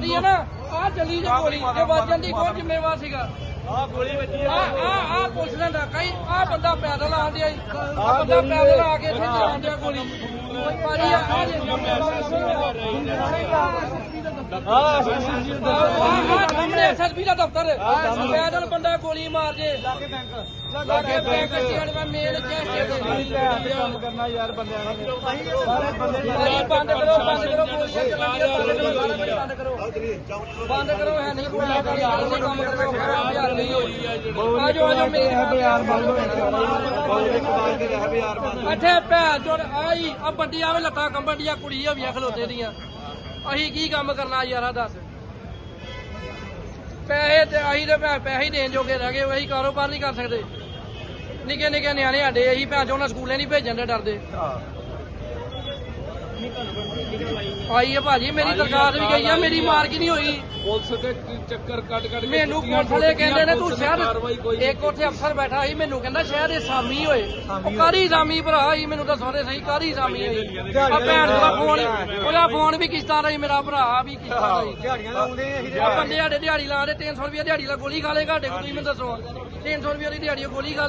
ਚੱਲਦੀ ਹੈ ਨਾ ਆ ਚੱਲੀ ਜੇ ਗੋਲੀ ਜੇ ਵੱਜ ਜਾਂਦੀ ਕੌਣ ਜ਼ਿੰਮੇਵਾਰ ਸੀਗਾ। ਆ ਗੋਲੀ ਵੱਜੀ ਆ। ਆ ਆ ਪੁੱਛ ਲੈਂਦਾ ਕਈ ਆ ਬੰਦਾ ਪੈਦਲ ਆਂਦਿਆ ਈ ਆ ਬੰਦਾ ਪੈਦਲ ਆ ਕੇ ਇੱਥੇ ਚਲਾਉਂਦਿਆ ਗੋਲੀ। ਭਾਜੀ ਆ ਆ ਜੇ। ਆ ਸਾਹਮਣੇ ਐਸਐਸਪੀ ਦਾ ਦਫ਼ਤਰ ਪੈਦਲ ਬੰਦਾ ਗੋਲੀ ਮਾਰ ਜੇ। ਲਾਗੇ ਬੈਂਕ। ਸਟੇਟ ਦਾ ਮੇਨ ਚੈਸਟ ਤੇ ਕੰਮ ਕਰਨਾ ਯਾਰ ਬੰਦਿਆਂ ਦਾ ਸਾਰੇ ਬੰਦੇ ਬੰਦ ਕਰੋ ਬੰਦ ਕਰੋ। ਬੰਦ ਕਰੋ ਹੈ ਨਹੀਂ ਕੋਈ ਆ ਨਹੀਂ ਕੰਮ ਕਰੋ ਨਹੀਂ ਹੋਈ ਆ ਆ ਮੇਰੀ ਹੋ ਜਾਣਾ ਇੱਥੇ ਭੈਣ ਚੋਦ ਆਈ ਆ ਬੰਦੀ ਆਵੇ ਲੱਤਾਂ ਕੰਬਣ ਦੀਆਂ ਕੁੜੀ ਹੋਈਆਂ ਖਲੋਤੇ ਦੀਆਂ। ਅਸੀਂ ਕੀ ਕੰਮ ਕਰਨਾ ਯਾਰਾ ਦੱਸ। ਪੈਸੇ ਤੇ ਅਸੀਂ ਤੇ ਭੈਣ ਪੈਸੇ ਹੀ ਦੇਣ ਜੋਗੇ ਰਹਿ ਗਏ ਅਸੀਂ ਕਾਰੋਬਾਰ ਨਹੀਂ ਕਰ ਸਕਦੇ। ਨਿੱਕੇ ਨਿੱਕੇ ਨਿਆਣੇ ਸਾਡੇ ਅਸੀਂ ਭੈਣ ਚੋਦ ਉਹਨਾਂ ਸਕੂਲੇ ਨਹੀਂ ਭੇਜਣ ਦੇ ਡਰਦੇ। ਆਈ ਹੈ ਭਾਜੀ ਮੇਰੀ ਦਰਖਾਸਤ ਵੀ ਗਈ ਆ ਮੇਰੀ ਮਾਰਕ ਨਹੀਂ ਹੋਈ। ਪੁਲਿਸ ਦੇ ਚੱਕਰ ਕੱਟ ਕੱਟ ਕੇ ਮੈਨੂੰ ਪੁਲਿਸ ਵਾਲੇ ਕਹਿੰਦੇ ਨੇ ਤੂੰ ਸ਼ਹਿਰ ਇੱਕ ਉੱਥੇ ਅਫਸਰ ਬੈਠਾ ਸੀ ਮੈਨੂੰ ਕਹਿੰਦਾ ਸ਼ਹਿਰ ਦੇ ਸਾਮੀ ਹੋਏ ਉਹ ਕਾਰੀ ਸਾਮੀ ਭਰਾ ਸੀ ਮੈਨੂੰ ਦੱਸੋ ਤੇ ਸਹੀ ਕਾਰੀ ਸਾਮੀ ਹੋਈ। ਆ ਭੈਣ ਦਾ ਫੋਨ ਉਹਦਾ ਫੋਨ ਵੀ ਕਿਸ਼ਤਾਂ ਦਾ ਸੀ ਮੇਰਾ ਭਰਾ ਵੀ ਕਿਸ਼ਤਾਂ ਦਾ ਸੀ। ਦਿਹਾੜੀਆਂ ਲਾਉਂਦੇ ਅਸੀਂ ਆ ਬੰਦੇ ਸਾਡੇ ਦਿਹਾੜੀ ਲਾਉਂਦੇ 300 ਰੁਪਏ ਦਿਹਾੜੀ ਲਾ ਗੋਲੀ ਖਾ ਲੇਗਾ ਸਾਡੇ ਕੋਲ ਤੁਸੀਂ ਮੈਨੂੰ ਦੱਸੋ। 300 ਰੁਪਏ ਦੀ ਦਿਹਾੜੀ ਗੋਲੀ ਖਾ ਲੇ